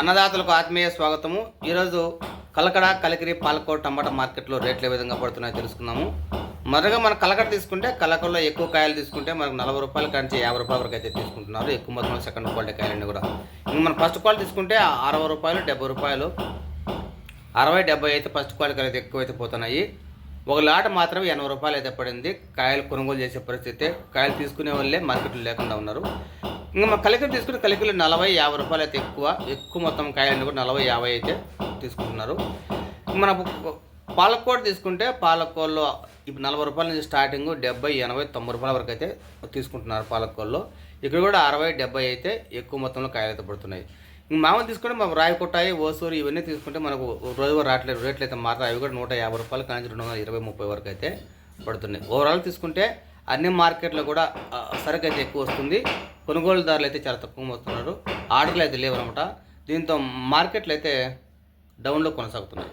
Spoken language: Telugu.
అన్నదాతలకు ఆత్మీయ స్వాగతము. ఈరోజు కలకడ కలికిరి పాలకోట్ టమాటా మార్కెట్లో రేట్లు ఏ విధంగా పడుతున్నాయో తెలుసుకుందాము. మొదటగా మనం కలకడ తీసుకుంటే కలకడలో ఎక్కువ కాయలు తీసుకుంటే మనకు నలభై రూపాయల కంచి యాభై రూపాయల వరకు అయితే తీసుకుంటున్నారు. ఎక్కువ మొత్తంలో సెకండ్ క్వాలిటీ కాయలన్నీ కూడా. ఇంకా మనం ఫస్ట్ క్వాలిటీ తీసుకుంటే అరవై రూపాయలు డెబ్బై రూపాయలు. అరవై డెబ్బై అయితే ఫస్ట్ క్వాలిటీ అయితే ఎక్కువ అయితే పోతున్నాయి. ఒక లాట మాత్రం ఎనభై రూపాయలు అయితే పడింది. కాయలు కొనుగోలు చేసే పరిస్థితి కాయలు తీసుకునే వాళ్ళే మార్కెట్లో లేకుండా ఉన్నారు. ఇంకా మా కలికలు తీసుకుంటే కలికలు నలభై యాభై రూపాయలు అయితే ఎక్కువ. ఎక్కువ మొత్తం కాయలు కూడా నలభై యాభై అయితే తీసుకుంటున్నారు. మన పాలకోడ తీసుకుంటే పాలకోల్లో ఇప్పుడు నలభై రూపాయల నుంచి స్టార్టింగ్ డెబ్బై ఎనభై తొంభై రూపాయల వరకు అయితే తీసుకుంటున్నారు పాలకోల్లో ఇక్కడ కూడా అరవై డెబ్బై అయితే ఎక్కువ మొత్తంలో కాయలు అయితే పడుతున్నాయి. ఇంకా మామూలు తీసుకుంటే మనం రాయకొట్టాయి ఓసూరు ఇవన్నీ తీసుకుంటే మనకు రోజువారు రావట్లేదు రేట్లు అయితే మారుతాయి. అవి కూడా నూట యాభై రూపాయలు కానీ రెండు వందల ఇరవై ముప్పై వరకు అయితే పడుతున్నాయి. ఓవరాల్ తీసుకుంటే అన్ని మార్కెట్లో కూడా సరుకు అయితే ఎక్కువ వస్తుంది. కొనుగోలుదారులు అయితే చాలా తక్కువ వస్తున్నారు ఆర్డర్లు అయితే లేవనమాట. దీంతో మార్కెట్లు అయితే డౌన్లో కొనసాగుతున్నాయి.